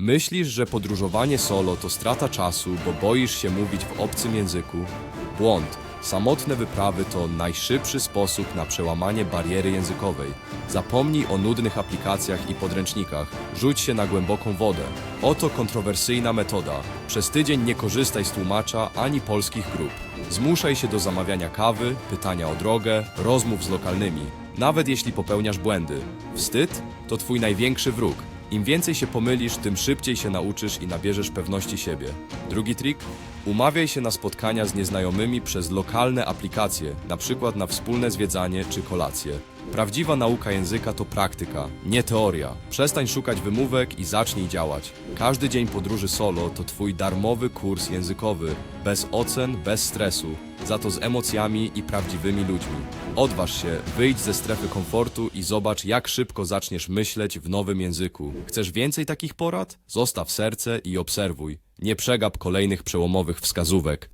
Myślisz, że podróżowanie solo to strata czasu, bo boisz się mówić w obcym języku? Błąd. Samotne wyprawy to najszybszy sposób na przełamanie bariery językowej. Zapomnij o nudnych aplikacjach i podręcznikach. Rzuć się na głęboką wodę. Oto kontrowersyjna metoda. Przez tydzień nie korzystaj z tłumacza ani polskich grup. Zmuszaj się do zamawiania kawy, pytania o drogę, rozmów z lokalnymi. Nawet jeśli popełniasz błędy. Wstyd to twój największy wróg. Im więcej się pomylisz, tym szybciej się nauczysz i nabierzesz pewności siebie. Drugi trik? Umawiaj się na spotkania z nieznajomymi przez lokalne aplikacje, przykład na wspólne zwiedzanie czy kolację. Prawdziwa nauka języka to praktyka, nie teoria. Przestań szukać wymówek i zacznij działać. Każdy dzień podróży solo to twój darmowy kurs językowy, bez ocen, bez stresu, za to z emocjami i prawdziwymi ludźmi. Odważ się, wyjdź ze strefy komfortu i zobacz, jak szybko zaczniesz myśleć w nowym języku. Chcesz więcej takich porad? Zostaw serce i obserwuj. Nie przegap kolejnych przełomowych wskazówek.